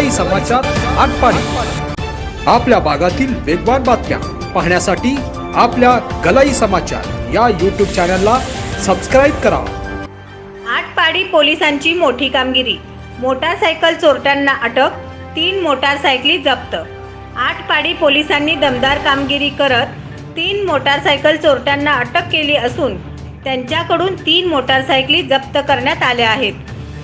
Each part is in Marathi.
सकाळी समाचार आटपाडी. आपल्या भागातील वेगवान बातम्या पाहण्यासाठी आपल्या गलाई समाचार या यूट्यूब चॅनलला सबस्क्राईब करा. आटपाडी पोलिसांची मोठी कामगिरी. मोटारसायकल चोरट्यांना अटक तीन मोटारसायकली जप्त. आटपाडी पोलिसांनी दमदार कामगिरी करत तीन मोटारसायकल चोरट्यांना अटक केली असून त्यांच्याकडून तीन मोटारसायकली जप्त करण्यात आल्या आहेत.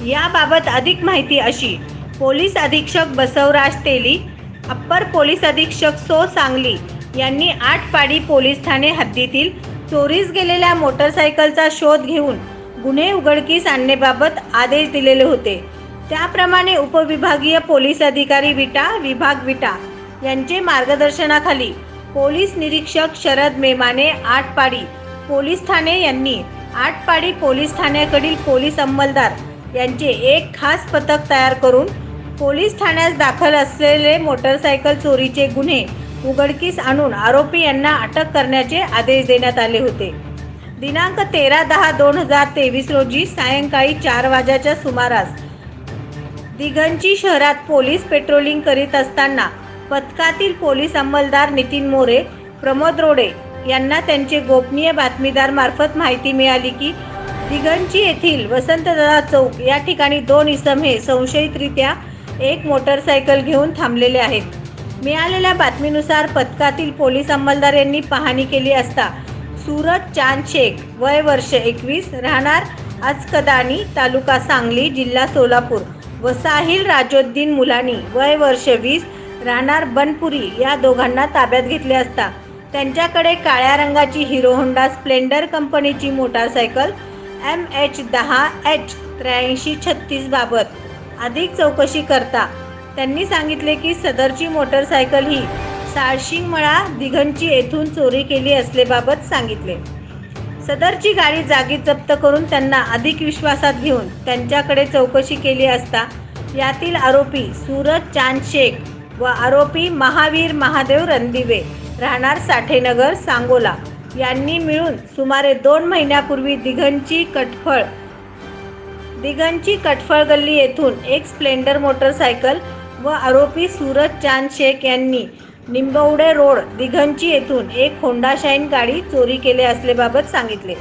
याबाबत अधिक माहिती अशी पोलीस अधीक्षक बसवराज तेली अप्पर पोलीस अधीक्षक सो सांगली यांनी आठपाडी पोलीस ठाणे हद्दीतील चोरीस गेलेल्या मोटरसायकलचा शोध घेऊन गुन्हे उघडकीस आणण्याबाबत आदेश दिलेले होते. त्याप्रमाणे उपविभागीय पोलीस अधिकारी विटा विभाग विटा यांचे मार्गदर्शनाखाली पोलीस निरीक्षक शरद मेमाने आठपाडी पोलीस ठाणे यांनी आठपाडी पोलीस ठाण्याकडील पोलीस अंमलदार यांचे एक खास पथक तयार करून पोलीस ठाण्यात दाखल असलेले मोटरसायकल चोरीचे गुन्हे उघडकीस आणून आरोपी यांना अटक करण्याचे आदेश देण्यात आले होते. दिनांक तेरा दहा दोन हजार तेवीस रोजी सायंकाळी चार वाजेच्या सुमारास दिगंची शहरात पोलीस पेट्रोलिंग करीत असताना पथकातील पोलीस अंमलदार नितीन मोरे प्रमोद रोडे यांना त्यांचे गोपनीय बातमीदार मार्फत माहिती मिळाली की दिगंची येथील वसंतदादा चौक या ठिकाणी दोन इसम हे संशयितरित्या एक मोटरसायकल घेऊन थांबलेले आहेत. मिळालेल्या बातमीनुसार पथकातील पोलीस अंमलदार यांनी पाहणी केली असता सूरज चांद शेख वय वर्ष एकवीस राहणार अचकदानी तालुका सांगली जिल्हा सोलापूर व साहिल राजोद्दीन मुलानी वय वर्ष वीस राहणार बनपुरी या दोघांना ताब्यात घेतले असता त्यांच्याकडे काळ्या रंगाची हिरो होंडा स्प्लेंडर कंपनीची मोटारसायकल एम एच दहा एच त्र्याऐंशी छत्तीस बाबत अधिक चौकशी करता. त्यांनी सांगितले की सदरची मोटरसायकल ही साळशिंगमळा दिघंची येथून चोरी केली असल्याबाबत सांगितले. सदरची गाडी जागी जप्त करून त्यांना अधिक विश्वासात घेऊन त्यांच्याकडे चौकशी केली असता यातील आरोपी सूरज चांद शेख व आरोपी महावीर महादेव रणदिवे राहणार साठेनगर सांगोला. यांनी मिळून सुमारे दोन महिन्यापूर्वी दिघंची कटफळ दिगंची कटफळ गल्ली येथून एक स्प्लेंडर मोटरसायकल व आरोपी सूरज चांद शेख यांनी निंबवडे रोड दिघंची येथून एक होंडा शाईन गाडी चोरी केले असल्याबाबत सांगितले.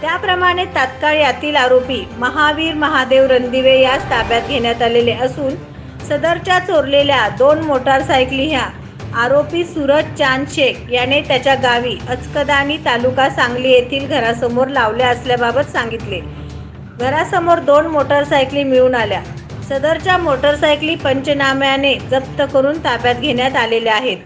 त्याप्रमाणे तात्काळ यातील आरोपी महावीर महादेव रणदिवे यास ताब्यात घेण्यात आलेले असून सदरच्या चोरलेल्या दोन मोटारसायकली ह्या आरोपी सूरज चांद शेख याने त्याच्या गावी अचकदानी तालुका सांगली येथील घरासमोर लावल्या असल्याबाबत सांगितले. घरासमोर दोन मोटरसायकली मिळून आल्या. सदरच्या मोटरसायकली पंचनाम्याने जप्त करून ताब्यात घेण्यात आलेल्या आहेत.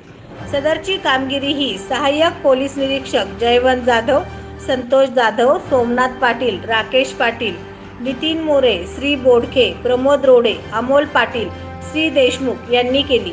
सदरची कामगिरी ही सहाय्यक पोलीस निरीक्षक जयवंत जाधव संतोष जाधव सोमनाथ पाटील राकेश पाटील नितीन मोरे श्री बोडखे प्रमोद रोडे अमोल पाटील श्री देशमुख यांनी केली.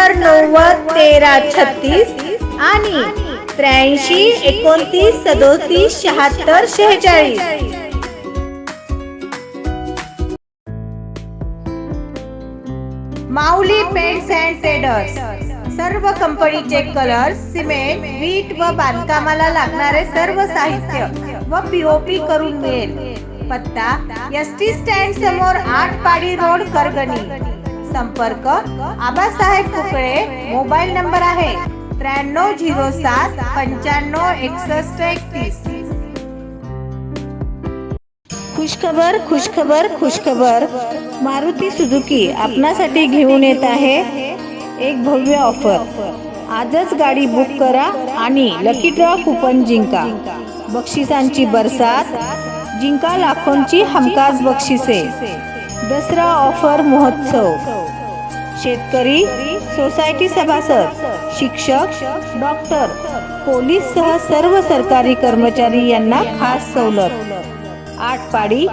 नव्वद तेरा छत्तीस आणि त्र्याऐंशी एकोणतीस सदोतीस शहात्तर शेहेचाळीस. माऊली पेंट्स अँड ट्रेडर्स सर्व कंपनीचे कलर सिमेंट वीट व बांधकामाला लागणारे सर्व साहित्य व पीओपी करून मिळेल. पत्ता एस टी स्टँड समोर आठ पाडी रोड करगणी. संपर्क आबासाहेब कुकळे मोबाईल नंबर आहे त्र्याण्णव झिरो सात पंच्याण्णव एकसष्ट एकतीस. खुशखबर खुशखबर खुशखबर. मारुती सुझुकी आपणासाठी घेऊन येत आहे एक भव्य ऑफर. आजच गाडी बुक करा आणि लकी ड्रॉ कुपन जिंका. बक्षिसांची बरसात जिंका लाखोंची हमखास बक्षिसे. दसरा ऑफर महोत्सव. शेतकरी सोसायटी सभासद शिक्षक डॉक्टर पोलीस सह सर्व सरकारी कर्मचारी यांना खास सवलत. आठ पाडी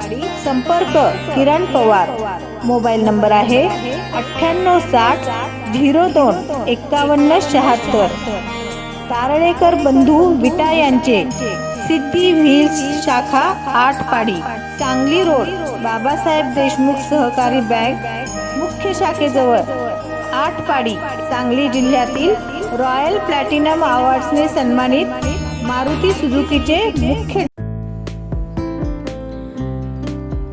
संपर्क किरण पवार. मोबाईल नंबर आहे अठ्ठ्याण्णव साठ झिरो दोन एक्कावन्न शहात्तर. तारळेकर बंधू विटा यांचे सिद्धी व्हील्स शाखा आठ पाडी सांगली रोड बाबासाहेब देशमुख सहकारी बँक मुख्य शाखेजवळ आठ पाडी सांगली जिल्ह्यातील रॉयल प्लॅटिनम अवॉर्ड्सने सन्मानित मारुती सुझुकीचे मुख्य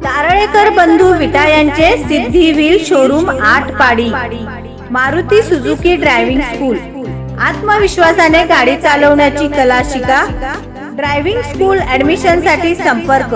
तारळेकर बंधू विटा यांचे Siddhi showroom Atpadi Maruti Suzuki driving school आत्मविश्वासाने गाडी चालवण्याची कला शिका ड्रायव्हिंग स्कूल ऍडमिशनसाठी संपर्क.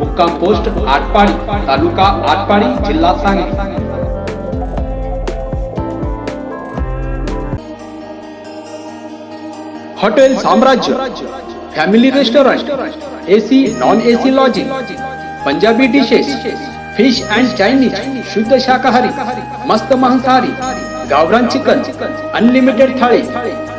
मुक्काम पोस्ट, आटपाडी, तालुका आटपाडी, जिल्हा Sangli. Hotel Samrajya, family restaurant AC non AC lodging Punjabi dishes fish and Chinese शुद्ध शाकाहारी, मस्त मांसाहारी, गावरान चिकन अनलिमिटेड थाळी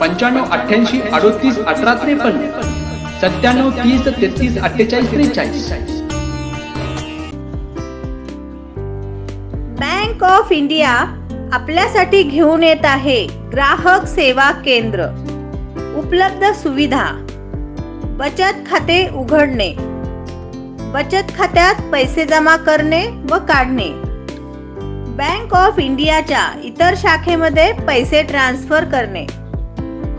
पंच्याण्णव अठ्ठ्याऐंशी अडोतीस अठरा त्रेपन्न सत्त्याण्णव तीस तेहतीस अठ्ठेचाळीस त्रेचाळीस. बँक ऑफ इंडिया आपल्यासाठी घेऊन येत आहे ग्राहक सेवा केंद्र. उपलब्ध सुविधा. बचत खाते उघडणे. बचत खात्यात पैसे जमा करणे व काढणे. बँक ऑफ इंडियाच्या इतर शाखेमध्ये पैसे ट्रान्सफर करणे.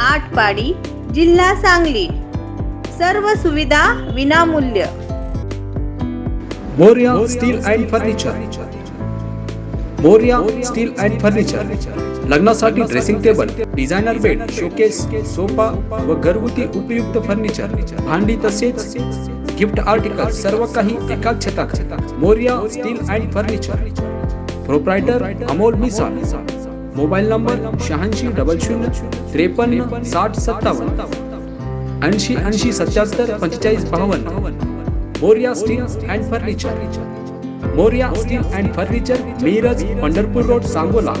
आठ पाडी जिल्हा सांगली. सर्व सुविधा विनामूल्य. Moriya steel and furniture. Moriya steel and furniture. लग्नासाठी dressing table designer bed showcase sofa व घरगुती उपयुक्त फर्निचर. भांडी तसेच गिफ्ट आर्टिकल सर्व काही एकाच छताक Moriya steel and furniture. Proprietor Amol Misal. Mobile number शहाऐंशी डबल शून्य त्रेपन्न साठ सत्तावन्न ऐंशी ऐंशी सत्याहत्तर पंचेचाळीस बावन्न. Moriya steel and furniture. Moriya steel and furniture Miraj Pandharpur road Sangola.